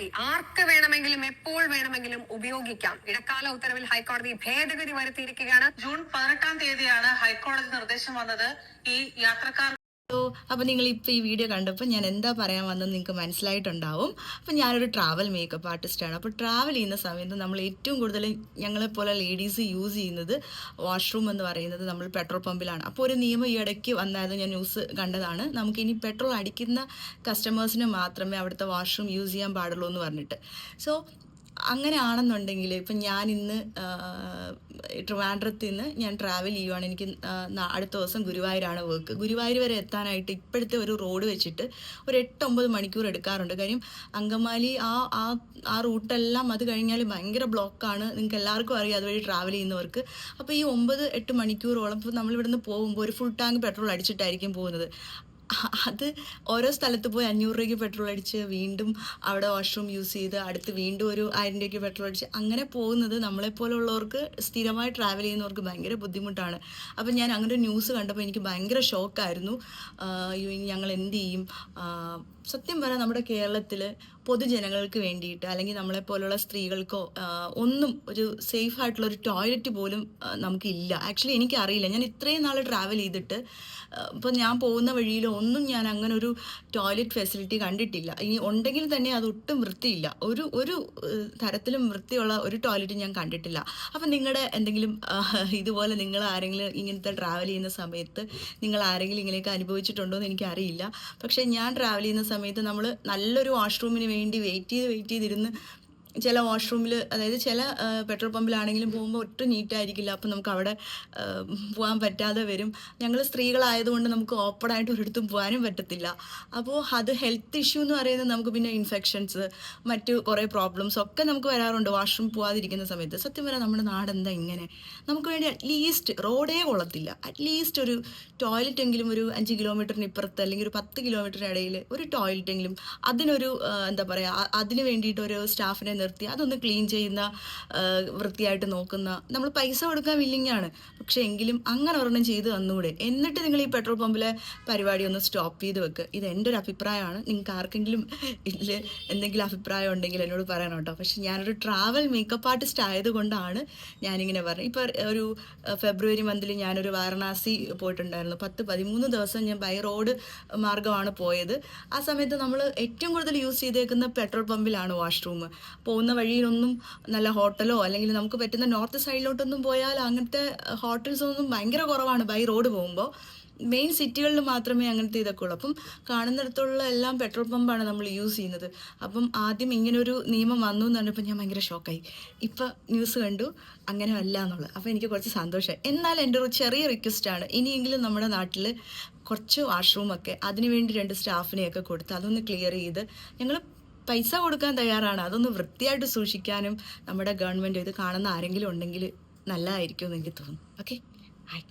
ശക്തി ആർക്ക് വേണമെങ്കിലും എപ്പോൾ വേണമെങ്കിലും ഉപയോഗിക്കാം. ഇടക്കാല ഉത്തരവിൽ ഹൈക്കോടതി ഭേദഗതി വരുത്തിയിരിക്കുകയാണ്. ജൂൺ പതിനെട്ടാം തീയതിയാണ് ഹൈക്കോടതി നിർദ്ദേശം വന്നത് ഈ യാത്രക്കാർ ഹലോ അപ്പോൾ നിങ്ങൾ ഇപ്പോൾ ഈ വീഡിയോ കണ്ടപ്പോൾ ഞാൻ എന്താ പറയാൻ വന്നത് നിങ്ങൾക്ക് മനസ്സിലായിട്ടുണ്ടാവും. അപ്പോൾ ഞാനൊരു ട്രാവൽ മേക്കപ്പ് ആർട്ടിസ്റ്റാണ് അപ്പോൾ ട്രാവൽ ചെയ്യുന്ന സമയത്ത് നമ്മൾ ഏറ്റവും കൂടുതൽ ഞങ്ങളെപ്പോലെ ലേഡീസ് യൂസ് ചെയ്യുന്നത് വാഷ്റൂം എന്ന് പറയുന്നത് നമ്മൾ പെട്രോൾ പമ്പിലാണ് അപ്പോൾ ഒരു നിയമം ഈ ഇടയ്ക്ക് വന്നായിരുന്നു ഞാൻ ന്യൂസ് കണ്ടതാണ്. നമുക്ക് ഇനി പെട്രോൾ അടിക്കുന്ന കസ്റ്റമേഴ്സിന് മാത്രമേ അവിടുത്തെ വാഷ്റൂം യൂസ് ചെയ്യാൻ പാടുള്ളൂ എന്ന് പറഞ്ഞിട്ട്. സോ അങ്ങനെയാണെന്നുണ്ടെങ്കിൽ ഇപ്പം ഞാൻ ഇന്ന് ട്രിവാൻഡ്രത്തിൽ നിന്ന് ഞാൻ ട്രാവൽ ചെയ്യുവാണ്. എനിക്ക് അടുത്ത ദിവസം ഗുരുവായൂരാണ് വർക്ക് ഗുരുവായൂർ വരെ എത്താനായിട്ട് ഇപ്പോഴത്തെ ഒരു റോഡ് വെച്ചിട്ട് ഒരു എട്ട് ഒമ്പത് മണിക്കൂർ എടുക്കാറുണ്ട്. കാര്യം അങ്കമാലി ആ ആ ആ റൂട്ടെല്ലാം അത് കഴിഞ്ഞാൽ ഭയങ്കര ബ്ലോക്കാണ് നിങ്ങൾക്ക് എല്ലാവർക്കും അറിയാം അതുവഴി ട്രാവൽ ചെയ്യുന്നവർക്ക്. അപ്പോൾ ഈ ഒമ്പത് എട്ട് മണിക്കൂറോളം ഇപ്പോൾ നമ്മൾ ഇവിടുന്ന് പോകുമ്പോൾ ഒരു ഫുൾ ടാങ്ക് പെട്രോൾ അടിച്ചിട്ടായിരിക്കും പോകുന്നത്. അത് ഓരോ സ്ഥലത്ത് പോയി അഞ്ഞൂറ് രൂപയ്ക്ക് പെട്രോൾ അടിച്ച് വീണ്ടും അവിടെ വാഷ്റൂം യൂസ് ചെയ്ത് അടുത്ത് വീണ്ടും ഒരു ആയിരം രൂപയ്ക്ക് പെട്രോൾ അടിച്ച് അങ്ങനെ പോകുന്നത് നമ്മളെപ്പോലുള്ളവർക്ക് സ്ഥിരമായി ട്രാവൽ ചെയ്യുന്നവർക്ക് ഭയങ്കര ബുദ്ധിമുട്ടാണ്. അപ്പം ഞാൻ അങ്ങനെ ഒരു ന്യൂസ് കണ്ടപ്പോൾ എനിക്ക് ഭയങ്കര ഷോക്കായിരുന്നു ഞങ്ങൾ എന്ത് ചെയ്യും? സത്യം പറയാം നമ്മുടെ കേരളത്തിൽ പൊതുജനങ്ങൾക്ക് വേണ്ടിയിട്ട് അല്ലെങ്കിൽ നമ്മളെപ്പോലുള്ള സ്ത്രീകൾക്കോ ഒന്നും ഒരു സേഫ് ആയിട്ടുള്ള ഒരു ടോയ്ലറ്റ് പോലും നമുക്കില്ല. ആക്ച്വലി എനിക്കറിയില്ല. ഞാൻ ഇത്രയും നാൾ ട്രാവൽ ചെയ്തിട്ട് ഇപ്പം ഞാൻ പോകുന്ന വഴിയിൽ ഒന്നും ഞാൻ അങ്ങനെ ഒരു ടോയ്ലറ്റ് ഫെസിലിറ്റി കണ്ടിട്ടില്ല. ഇനി ഉണ്ടെങ്കിൽ തന്നെ അത് ഒട്ടും വൃത്തിയില്ല. ഒരു ഒരു തരത്തിലും വൃത്തിയുള്ള ഒരു ടോയ്ലറ്റ് ഞാൻ കണ്ടിട്ടില്ല. അപ്പം നിങ്ങളുടെ എന്തെങ്കിലും ഇതുപോലെ നിങ്ങൾ ആരെങ്കിലും ഇങ്ങനത്തെ ട്രാവൽ ചെയ്യുന്ന സമയത്ത് നിങ്ങൾ ആരെങ്കിലും ഇങ്ങനെയൊക്കെ അനുഭവിച്ചിട്ടുണ്ടോ എന്ന് എനിക്കറിയില്ല. പക്ഷേ ഞാൻ ട്രാവൽ ചെയ്യുന്ന സമയത്ത് നമ്മൾ നല്ലൊരു വാഷ്റൂമിന് വേണ്ടി വെയിറ്റ് ചെയ്ത് വെയിറ്റ് ചെയ്തിരുന്ന് ചില വാഷ്റൂമിൽ അതായത് ചില പെട്രോൾ പമ്പിലാണെങ്കിലും പോകുമ്പോൾ ഒട്ടും നീറ്റായിരിക്കില്ല അപ്പം നമുക്ക് അവിടെ പോകാൻ പറ്റാതെ വരും. ഞങ്ങൾ സ്ത്രീകളായതുകൊണ്ട് നമുക്ക് ഓപ്പണായിട്ട് ഒരിടത്തും പോകാനും പറ്റത്തില്ല. അപ്പോൾ അത് ഹെൽത്ത് ഇഷ്യൂ എന്ന് പറയുന്നത് നമുക്ക് പിന്നെ ഇൻഫെക്ഷൻസ് മറ്റു കുറേ പ്രോബ്ലംസ് ഒക്കെ നമുക്ക് വരാറുണ്ട് വാഷ്റൂം പോകാതിരിക്കുന്ന സമയത്ത്. സത്യം പറയാം നമ്മുടെ നാടെന്താ ഇങ്ങനെ? നമുക്ക് വേണ്ടി അറ്റ്ലീസ്റ്റ് റോഡേ കൊള്ളത്തില്ല. അറ്റ്ലീസ്റ്റ് ഒരു ടോയ്ലറ്റ് എങ്കിലും ഒരു അഞ്ച് കിലോമീറ്ററിന് ഇപ്പുറത്ത് അല്ലെങ്കിൽ ഒരു പത്ത് കിലോമീറ്ററിന് ഇടയിൽ ഒരു ടോയ്ലറ്റ് എങ്കിലും അതിനൊരു എന്താ പറയുക അതിന് വേണ്ടിയിട്ട് ഒരു സ്റ്റാഫിനെ നിർത്തി. അതൊന്ന് ക്ലീൻ ചെയ്യുന്ന വൃത്തിയായിട്ട് നോക്കുന്ന. നമ്മൾ പൈസ കൊടുക്കാൻ വില്ലിങ് ആണ് പക്ഷേ എങ്കിലും അങ്ങനെ ഒരെണ്ണം ചെയ്ത് തന്നൂടെ. എന്നിട്ട് നിങ്ങൾ ഈ പെട്രോൾ പമ്പിലെ പരിപാടി ഒന്ന് സ്റ്റോപ്പ് ചെയ്ത് വെക്കുക ഇത് എന്റെ ഒരു അഭിപ്രായമാണ്. നിങ്ങൾക്ക് ആർക്കെങ്കിലും ഇതിൽ എന്തെങ്കിലും അഭിപ്രായം ഉണ്ടെങ്കിൽ എന്നോട് പറയണം കേട്ടോ. പക്ഷെ ഞാനൊരു ട്രാവൽ മേക്കപ്പ് ആർട്ടിസ്റ്റ് ആയതുകൊണ്ടാണ് ഞാനിങ്ങനെ പറഞ്ഞത്. ഇപ്പോൾ ഒരു ഫെബ്രുവരി മന്തിൽ ഞാനൊരു വാരണാസി പോയിട്ടുണ്ടായിരുന്നു. പത്ത് പതിമൂന്ന് ദിവസം ഞാൻ ബൈ റോഡ് മാർഗമാണ് പോയത്. ആ സമയത്ത് നമ്മൾ ഏറ്റവും കൂടുതൽ യൂസ് ചെയ്തേക്കുന്ന പെട്രോൾ പമ്പിലാണ് വാഷ്റൂം പോകുന്ന വഴിയിലൊന്നും നല്ല ഹോട്ടലോ അല്ലെങ്കിൽ നമുക്ക് പറ്റുന്ന നോർത്ത് സൈഡിലോട്ടൊന്നും പോയാൽ അങ്ങനത്തെ ഹോട്ടൽസ് ഒന്നും ഭയങ്കര കുറവാണ് ബൈ റോഡ് പോകുമ്പോൾ. മെയിൻ സിറ്റികളിൽ മാത്രമേ അങ്ങനത്തെ ഇതൊക്കെ ഉള്ളൂ. അപ്പം കാണുന്നിടത്തുള്ള എല്ലാം പെട്രോൾ പമ്പാണ് നമ്മൾ യൂസ് ചെയ്യുന്നത്. അപ്പം ആദ്യം ഇങ്ങനൊരു നിയമം വന്നു എന്ന് പറഞ്ഞപ്പോൾ ഞാൻ ഭയങ്കര ഷോക്കായി ഇപ്പം ന്യൂസ് കണ്ടു അങ്ങനെ അല്ല എന്നുള്ളത്. അപ്പോൾ എനിക്ക് കുറച്ച് സന്തോഷമായി. എന്നാൽ എന്റെ ഒരു ചെറിയ റിക്വസ്റ്റാണ് ഇനിയെങ്കിലും നമ്മുടെ നാട്ടിൽ കുറച്ച് വാഷ്റൂമൊക്കെ അതിനുവേണ്ടി രണ്ട് സ്റ്റാഫിനെയൊക്കെ കൊടുത്ത് അതൊന്ന് ക്ലിയർ ചെയ്ത് ഞങ്ങൾ പൈസ കൊടുക്കാൻ തയ്യാറാണ്. അതൊന്ന് വൃത്തിയായിട്ട് സൂക്ഷിക്കാനും നമ്മുടെ ഗവൺമെന്റ് ഇത് കാണുന്ന ആരെങ്കിലും ഉണ്ടെങ്കിൽ നല്ലതായിരിക്കും എന്ന് എനിക്ക് തോന്നുന്നു. ഓക്കെ ആയി